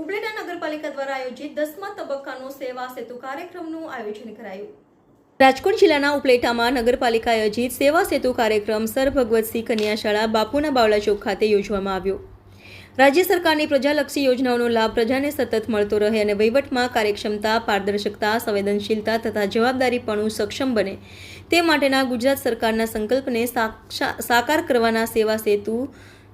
ઉપલેટા નગરપાલિકા દ્વારા આયોજિત દસમા તબક્કાનો સેવા સેતુ કાર્યક્રમનું આયોજન કરાયું. રાજકોટ જિલ્લાના ઉપલેટામાં નગરપાલિકા આયોજિત સેવા સેતુ કાર્યક્રમ સર ભગવતસિંહ કન્યાશાળા બાપુના બાવળા ચોક ખાતે યોજવામાં આવ્યો. રાજ્ય સરકારની પ્રજાલક્ષી યોજનાઓનો લાભ પ્રજાને સતત મળતો રહે અને વહીવટમાં કાર્યક્ષમતા, પારદર્શકતા, સંવેદનશીલતા તથા જવાબદારીપણું સક્ષમ બને તે માટેના ગુજરાત સરકારના સંકલ્પને સાકાર કરવાના સેવા સેતુ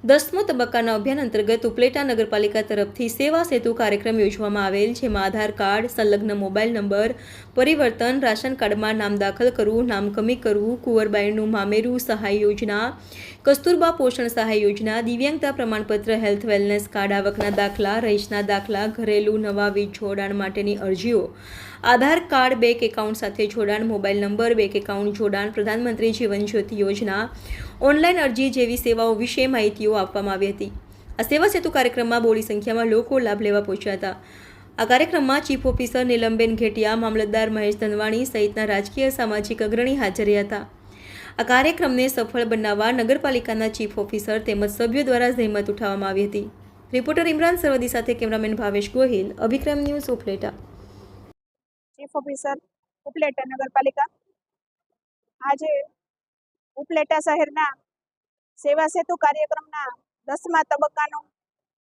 દસમો તબક્કાના અભિયાન અંતર્ગત ઉપલેટા નગરપાલિકા તરફથી સેવા સેતુ કાર્યક્રમ યોજવામાં આવેલ, જેમાં આધાર કાર્ડ, સંલગ્ન મોબાઈલ નંબર, પરિવર્તન, રાશન કાર્ડમાં નામ દાખલ કરવું નામ કમી કરવું કુંવરબાઈનું મામેરું સહાય યોજના, કસ્તુરબા પોષણ સહાય યોજના, દિવ્યાંગતા પ્રમાણપત્ર, હેલ્થ વેલનેસ કાર્ડ, આવકના દાખલા, રહીશના દાખલા, ઘરેલું નવા વીજ જોડાણ માટેની અરજીઓ, આધાર કાર્ડ, બેંક એકાઉન્ટ સાથે જોડાણ, મોબાઈલ નંબર, બેંક એકાઉન્ટ જોડાણ, પ્રધાનમંત્રી જીવન જ્યોતિ યોજના, ઓનલાઈન અરજી જેવી સેવાઓ વિશે માહિતીઓ આપવામાં આવી હતી. આ સેવા સેતુ કાર્યક્રમમાં બોડી સંખ્યામાં લોકો લાભ લેવા પહોંચ્યા હતા. આ કાર્યક્રમમાં ચીફ ઓફિસર નીલમબેન ઘેટિયા, મામલતદાર મહેશ ધનવાણી સહિતના રાજકીય સામાજિક અગ્રણી હાજર રહ્યા હતા. આ કાર્યક્રમને સફળ બનાવવા નગરપાલિકાના ચીફ ઓફિસર તેમજ સભ્યો દ્વારા જહેમત ઉઠાવવામાં આવી હતી. રિપોર્ટર ઇમરાન સરવદી સાથે cameraman Bhavesh Gohil, Abhikram news Upleta. Chief officer Upleta Nagarpalika. આજે ઉપલેટા શહેરના સેવા સેતુ કાર્યક્રમના દસમા તબક્કાનું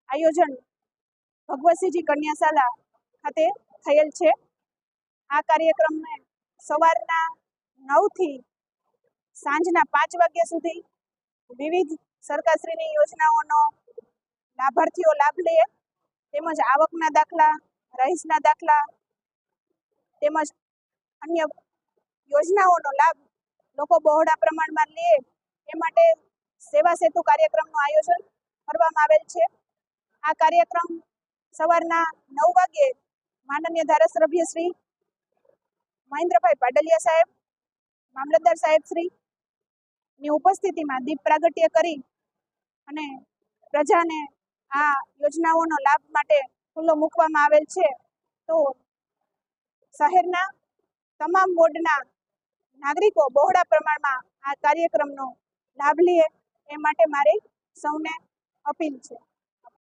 આયોજન ભગવતસિંહજી કન્યાશાલા ખાતે થયેલ છે. આ કાર્યક્રમને સવારના નવથી સાંજના પાંચ વાગ્યા સુધી વિવિધ સરકારશ્રીની યોજનાઓનો લાભાર્થીઓ લાભ લે, તેમજ આવકના દાખલા, રહીશના દાખલા, તેમજ અન્ય યોજનાઓનો લાભ લોકો બહોળા પ્રમાણમાં લે. એ માટે સેવા સેતુ કાર્યક્રમનું આયોજન કરવામાં આવેલ છે. આ કાર્યક્રમ સવારના નવ વાગ્યે માનનીય ધારાસભ્ય શ્રી મહેન્દ્રભાઈ પાડલિયા સાહેબ, મામલતદાર સાહેબ શ્રી ની ઉપસ્થિતિમાં દીપ પ્રાગટ્ય કરી અને પ્રજાને આ યોજનાઓનો લાભ માટે ખુલ્લો મૂકવામાં આવેલ છે. તો શહેરના તમામ વોર્ડના નાગરિકો બહોળા પ્રમાણમાં આ કાર્યક્રમનો લાભ લે એ માટે મારી સૌને અપીલ છે.